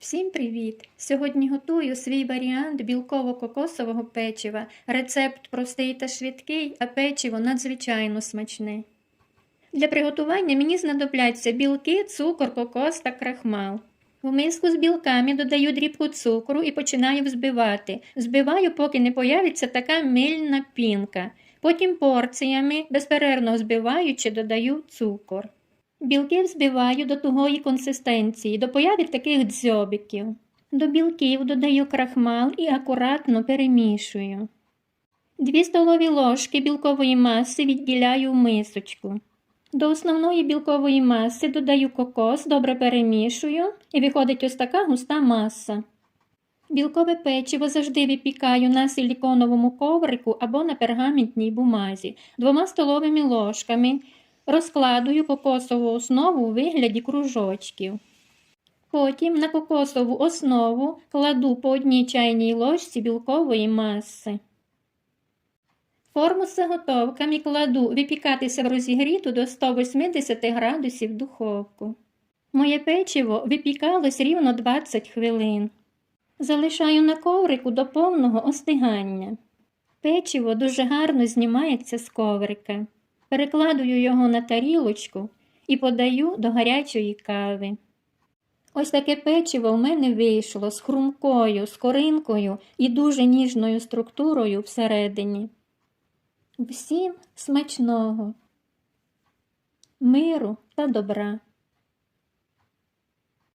Всім привіт! Сьогодні готую свій варіант білково-кокосового печива. Рецепт простий та швидкий, а печиво надзвичайно смачне. Для приготування мені знадобляться білки, цукор, кокос та крахмал. В миску з білками додаю дрібку цукру і починаю взбивати. Взбиваю, поки не появиться така мильна пінка. Потім порціями, безперервно взбиваючи, додаю цукор. Білки взбиваю до тугої консистенції, до появи таких дзьобиків. До білків додаю крахмал і акуратно перемішую. Дві столові ложки білкової маси відділяю в мисочку. До основної білкової маси додаю кокос, добре перемішую і виходить ось така густа маса. Білкове печиво завжди випікаю на силіконовому коврику або на пергаментній бумазі двома столовими ложками. Розкладую кокосову основу у вигляді кружочків. Потім на кокосову основу кладу по одній чайній ложці білкової маси. Форму з заготовками кладу випікатися в розігріту до 180 градусів духовку. Моє печиво випікалось рівно 20 хвилин. Залишаю на коврику до повного остигання. Печиво дуже гарно знімається з коврика. Перекладую його на тарілочку і подаю до гарячої кави. Ось таке печиво в мене вийшло з хрумкою, з коринкою і дуже ніжною структурою всередині. Всім смачного, миру та добра.